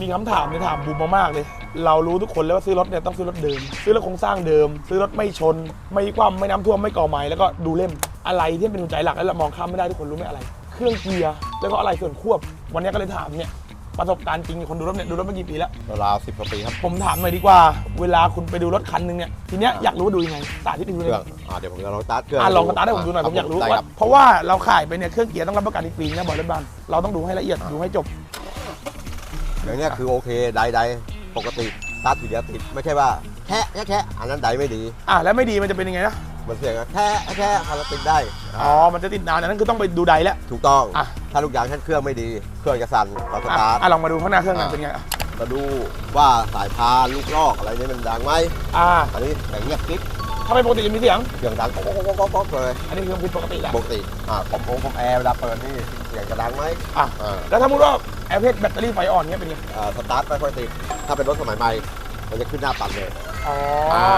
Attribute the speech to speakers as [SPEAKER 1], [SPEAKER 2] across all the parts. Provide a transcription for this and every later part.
[SPEAKER 1] มีคำถามเนี่ยถามบูมมากๆเลย เรารู้ทุกคนแล้วว่าซื้อรถเนี่ยต้องซื้อรถเดิม ซื้อรถโครงสร้างเดิม ซื้อรถไม่ชน ไม่คว่ำไม่น้ำท่วมไม่ก่อไม้แล้วก็ดูเล่มอะไรที่เป็นหัวใจหลักแล้วเรามองข้ามไม่ได้ทุกคนรู้ไหมอะไร เครื่องเกียร์แล้วก็อะไรส่วนควบ วันนี้ก็เลยถามเนี่ยประสบการณ์จริงคนดูรถเนี่ยดูรถมากี่ปีแล้ว
[SPEAKER 2] ราวสิบกว่าปีครับ
[SPEAKER 1] ผมถามหน่อยดีกว่า เวลาคุณไปดูรถคันหนึงเนี่ยทีเนี้ยอยากรู้ว่าดูยังไงสาธิตให้ดู
[SPEAKER 2] เค
[SPEAKER 1] หน่
[SPEAKER 2] รื่อ
[SPEAKER 1] องย
[SPEAKER 2] อ่าเดี๋ยวผมจะลองสตาร์ทเครื่อง
[SPEAKER 1] อะลองสตาร์ทให้ผมดูหน่อยผมอยากรู้
[SPEAKER 2] ได้
[SPEAKER 1] ว่า
[SPEAKER 2] ครับ
[SPEAKER 1] เพราะว่าเราขายไปเนี่ยเครื่องเกียร์ต้องรับประกันอีกปีนะบอกรถบ้านเราต้องดูให้ละเอียดดูให้จบ
[SPEAKER 2] อย่างเนี้ยคือโอเคใดใดปกติสตาร์ททีเดียวติดไม่ใช่ว่าแค่แค่แค่อันนั้นใดไม่ดี
[SPEAKER 1] อะแล้วไม่ดีมันจะเป็นยังไงนะ
[SPEAKER 2] มันเสียงอะแค่แค่พาราติดได้
[SPEAKER 1] อ๋อมันจะติดนานอันนั้นคือต้องไปดูใดแล้ว
[SPEAKER 2] ถูกต้อง
[SPEAKER 1] อะ
[SPEAKER 2] ถ้าลูกยางแค่เครื่องไม่ดี เครื่องจะสั่นตอนส
[SPEAKER 1] อะ
[SPEAKER 2] ตาร์ท
[SPEAKER 1] อะลองมาดูข้างหน้าเครื่องหน่อย
[SPEAKER 2] อะ
[SPEAKER 1] เป็นไงอะ
[SPEAKER 2] มาดูว่าสายพานลูกลอกอะไรเนี่ยมันดังไหม
[SPEAKER 1] อ่า
[SPEAKER 2] อันนี้อย่างเงียบกริ๊ บ
[SPEAKER 1] ถ้าไมปกติจะมีเสียง
[SPEAKER 2] เสียงดังก๊อกก๊อกก๊อกก๊อกก๊อกเลย
[SPEAKER 1] อันนี้คือผิดปกติแล้ว
[SPEAKER 2] ปกติอ่าคอมโพงคอมแอร์เวลาเปิดนี่เสียงจะดังไหม
[SPEAKER 1] อะ
[SPEAKER 2] อ่า
[SPEAKER 1] แล้วถ้ามุดว่าแอร์เพจแบตเตอรี่ไฟอ่อนเนี้ยเป็นไง
[SPEAKER 2] อ่าสตาร์ทไม่ค่อยติดถ้าเป็นรถสมัยใหม่มันจะขึ้นหน้าปัดเลย
[SPEAKER 1] อ๋อ
[SPEAKER 2] อ่า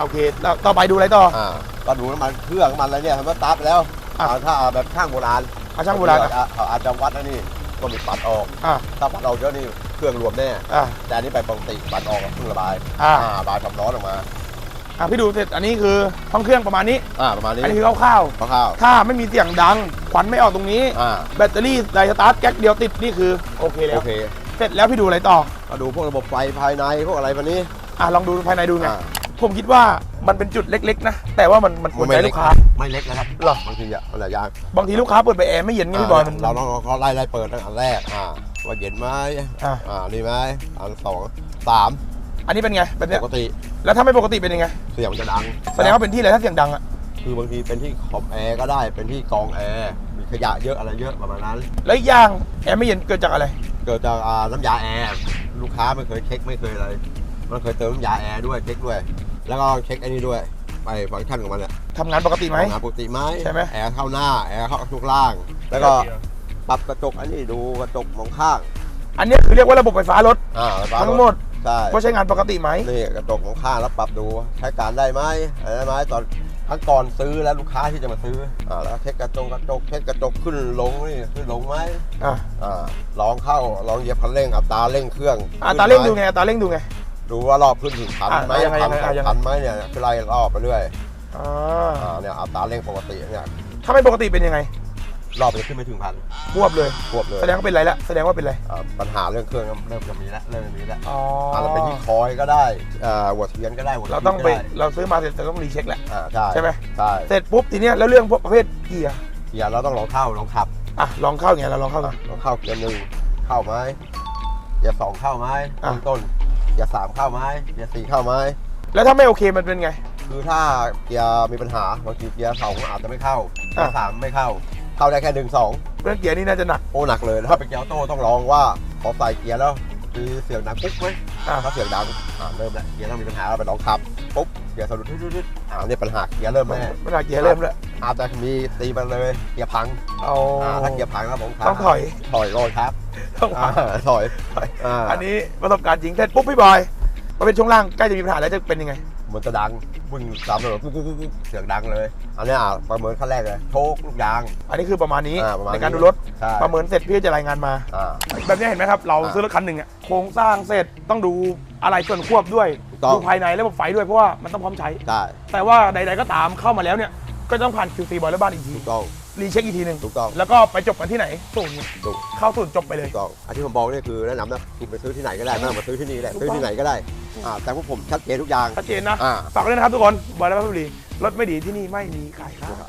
[SPEAKER 1] โอเคแล้วต่อไปดูอะไรต่อ
[SPEAKER 2] อ่าก็ดูน้ำมันเครื่องน้ำมันอะไรเนี่ยทำว่าสตาร์ทไปแล้ว
[SPEAKER 1] อะ
[SPEAKER 2] อ่าถ้าแบบช่างโบราณ
[SPEAKER 1] อาช่างโบราณอะ
[SPEAKER 2] อะเขาอาจจะวัดนะนี่ก็มีปัดออก
[SPEAKER 1] อะ
[SPEAKER 2] ถ้าปัดออกเยอะนี่เครื่องรวมแน่
[SPEAKER 1] อะ
[SPEAKER 2] แต่อันนี้ไปปกติปัดออกกับเครื่องระบาย
[SPEAKER 1] อะ
[SPEAKER 2] ระบายความร้อนออกมา
[SPEAKER 1] อะพี่ดูเสร็จอันนี้คือห้องเครื่องประมาณนี้
[SPEAKER 2] อ่าประมาณนี้
[SPEAKER 1] อันนี้คือคร่าว
[SPEAKER 2] คร่าว
[SPEAKER 1] ๆถ้าไม่มีเสียงดังควันไม่ออกตรงนี้
[SPEAKER 2] ๆอ่า
[SPEAKER 1] แบตเตอรี่ไดสตาร์ทแก๊กเดียวติดนี่คือโอเคแล้
[SPEAKER 2] โอ
[SPEAKER 1] ว
[SPEAKER 2] เค
[SPEAKER 1] เสร็จแล้วพี่ดูอะไรต่อ
[SPEAKER 2] มาดูพวกระบบไฟภายในพวกอะไรพวกนี้
[SPEAKER 1] อะลองดูภายในดูไง
[SPEAKER 2] อ่า
[SPEAKER 1] ผมคิดว่ามันเป็นจุดเล็กๆนะ แต่ว่ามันมันควรใจลูกค้า
[SPEAKER 2] ไม่เล็กนะครับ
[SPEAKER 1] หรอ
[SPEAKER 2] บางทีอะมันหลายอย่าง
[SPEAKER 1] บางทีลูกค้าเปิดไปแอร์ไม่เย็นไงพี่บอยมัน
[SPEAKER 2] เราต้องเขาไล่ไล่เปิดตั้งแต่แรกอ่าว่าเย็นไหม
[SPEAKER 1] อะ
[SPEAKER 2] อ่านี่ไหมอันสองสาม
[SPEAKER 1] อันนี้เป็นไงแบบเนี้
[SPEAKER 2] ป
[SPEAKER 1] ย
[SPEAKER 2] กติ
[SPEAKER 1] แล้วถ้าไม่ปกติเป็นยังไง
[SPEAKER 2] เสียงจะดัง
[SPEAKER 1] แสดงว่าเป็นที่อะไรถ้าเสียงดังอะ
[SPEAKER 2] คือบางทีเป็นที่ขอบแอร์ก็ได้เป็นที่กรองแอร์มีขยะเยอะอะไรเยอะประมาณนั้น
[SPEAKER 1] แล้วอีกอย่างแอร์ไม่เย็นเกิดจากอะไร
[SPEAKER 2] เกิดจากอ่าน้ำยาแอร์ลูกค้าไม่เคยเช็คไม่เคยอะไรมันเคยเติมน้ำยาแอร์ด้วยเช็คด้วย แล้วก็เช็คไอ้นี่ด้วยไปฟังก์ชันของมันเนี่ย
[SPEAKER 1] ทำงานปกติไหม
[SPEAKER 2] ทำงานปกติไหม
[SPEAKER 1] ใช่ไหม
[SPEAKER 2] แอร์เข้าหน้าแอร์เข้าทุกล่าง แล้วก็ปรับกระจกอันนี้ดูกระจกมองข้าง
[SPEAKER 1] อันนี้คือเรียกว่าระบบไฟฟ้ารถ
[SPEAKER 2] อ่าไฟฟ้า
[SPEAKER 1] ทั้งหมด
[SPEAKER 2] ใช่
[SPEAKER 1] ว่าใช้งานปกติไหม
[SPEAKER 2] นี่กระจกมองข้างแล้วปรับดูใช้การได้ไหมอะไรได้ไหมตอนทั้งก่อนซื้อและลูกค้าที่จะมาซื้ออ่าแล้วเช็คกระจกกระจกเช็คกระจกขึ้นลงนี่ขึ้นลงไหม
[SPEAKER 1] อะ
[SPEAKER 2] อ่าลองเข้าลองเหยียบคันเร่งอัตราเร่งเครื่อง
[SPEAKER 1] อัตราเร่งดูไงอัตราเร่งดูไง
[SPEAKER 2] ดูว่ารอบขึ้นถึงพัน
[SPEAKER 1] อะ
[SPEAKER 2] ไหม
[SPEAKER 1] ยังไง
[SPEAKER 2] พัน
[SPEAKER 1] ยังไง
[SPEAKER 2] สอง
[SPEAKER 1] ยังไง
[SPEAKER 2] พันไหมเนี่ยคือไล่รอบไปเรื่อย
[SPEAKER 1] อ่า
[SPEAKER 2] อ่าเนี่ยอัตราเร่งปกติเนี่ย
[SPEAKER 1] ถ้าไม่ปกติเป็นยังไง
[SPEAKER 2] รอบจะขึ้นไม่ถึงพัน
[SPEAKER 1] ควบเลย
[SPEAKER 2] ควบเลย
[SPEAKER 1] แสดงว่าเป็นไรแล้วแสดงว่าเป็นไร
[SPEAKER 2] อ่าปัญหาเรื่องเครื่องเริ่มจะมีแล้วเริ่มจะมีแล้ว
[SPEAKER 1] อ๋อ
[SPEAKER 2] อ่าเราเป็นที่คอยก็ได้อ่าหัวเทียนก็ได้หัว
[SPEAKER 1] เราต้องไป
[SPEAKER 2] ทียนก็ด้
[SPEAKER 1] เราซื้อมาเสร็จเราต้องรีเช็คแหละ
[SPEAKER 2] อ่าใช่
[SPEAKER 1] ใช่ไหม
[SPEAKER 2] ใช่
[SPEAKER 1] เสร็จปุ๊บทีเนี้ยแล้วเรื่องพวกประเภทเกียร์
[SPEAKER 2] เกียร์เราต้องลองเข้าลองขับ
[SPEAKER 1] อะลองเข้าไงเราลองเข้าไง
[SPEAKER 2] ลองเข้าเกียร์หนึ่งเข้าไหมเกียร์สองเข้าไหม
[SPEAKER 1] อะ
[SPEAKER 2] ต้นต้นเกียร์สามเข้าไหมเกียร์สี่เข้าไหม
[SPEAKER 1] แล้วถ้าไม่โอเคมันเป็นไง
[SPEAKER 2] คือถ้าเกียร์มีปัญหาบางทีเกียร์สองอาจจะไม่เข้าเกียร์
[SPEAKER 1] อะ
[SPEAKER 2] สามไม่เข้า เข้าได้แค่หนึ่งสอง
[SPEAKER 1] เรื่องเกียร์นี่น่าจะหนัก
[SPEAKER 2] โอ้หนักเลยถ้าเป็นเกียร์ออโต้ต้องลองว่าพอใส่เกียร์แล้วมีเสียงดังปุ๊บไหม
[SPEAKER 1] อะ
[SPEAKER 2] ถ้าเสียงดังอ่าเริ่มแล้วเกียร์ต้องมีปัญหาเราไปลองขับปุ๊บเกียร์สะดุดดึดๆๆอ่าเนี่ยปัญหาเกียร์เริ่มแน่
[SPEAKER 1] ปัญหาเกียร์เริ่มแล้ว
[SPEAKER 2] อาจจะมีตีมันเลยเกียร์พัง
[SPEAKER 1] เอา
[SPEAKER 2] อ่าถ้าเกียร์พังแล้วผม
[SPEAKER 1] ต้องถอย
[SPEAKER 2] ถอยโรยครับ
[SPEAKER 1] ต้อง
[SPEAKER 2] อ่าถอยอ่า
[SPEAKER 1] อันนี้ประสบการณ์จริงเสร็จปุ๊บพี่บอยมาเป็นช่วงล่างใกล้จะมีปัญหาแล้วจะเป็นยังไง
[SPEAKER 2] มันจะดังวิ่งตามถนนปุ๊บปุ๊บปุ๊บปุ๊บเสียงดังเลย อันเนี้ยอะประเมินขั้นแรกเลยโชคลูกยาง
[SPEAKER 1] อันนี้คือประมาณนี้
[SPEAKER 2] อ่าประมาณ
[SPEAKER 1] ในการ
[SPEAKER 2] นี้
[SPEAKER 1] ดูรถ
[SPEAKER 2] ใช่
[SPEAKER 1] ประเมินเสร็จพี่ก็จะรายงานมา
[SPEAKER 2] อ่า
[SPEAKER 1] แบบนี้เห็นไหมครับ เรา
[SPEAKER 2] อ่า
[SPEAKER 1] ซื้อรถคันหนึ่งเนี่ยโครงสร้างเสร็จต้องดูอะไรส่วนควบด้วย
[SPEAKER 2] ถูกต้อง
[SPEAKER 1] ดูภายในระบบไฟด้วยเพราะว่ามันต้องพร้อมใช้
[SPEAKER 2] ใช่
[SPEAKER 1] แต่ว่าใด ๆก็ตามเข้ามาแล้วเนี่ย ก็ต้องผ่าน QC บอยและบ้านอีกที
[SPEAKER 2] ถูกต้อง
[SPEAKER 1] รีเช็คอีกทีหนึ่ง
[SPEAKER 2] ถูกต้อง
[SPEAKER 1] แล้วก็ไปจบกันที่ไหนศูนย์
[SPEAKER 2] ถูก
[SPEAKER 1] เข้าศูนย์จบไปเลย
[SPEAKER 2] ถูกต้องอันที่ผมบอกนี่คือแนะนำนะคุณไปซื้อที่ไหนก็ได้ไม่ต้องมาซื้อที่นี่แหละ
[SPEAKER 1] ถูก
[SPEAKER 2] ซื้อ
[SPEAKER 1] ต้อง
[SPEAKER 2] ที่ไหนก็ได้อ่าแต่พวกผมชัดเจนทุกอย่าง
[SPEAKER 1] ชัดเจนนะ
[SPEAKER 2] อ่า
[SPEAKER 1] ฝากไว้ด้วยนะครับทุกคนบอยและบ้านบุรีรถไม่ดีที่นี่ไม่มีขายครับ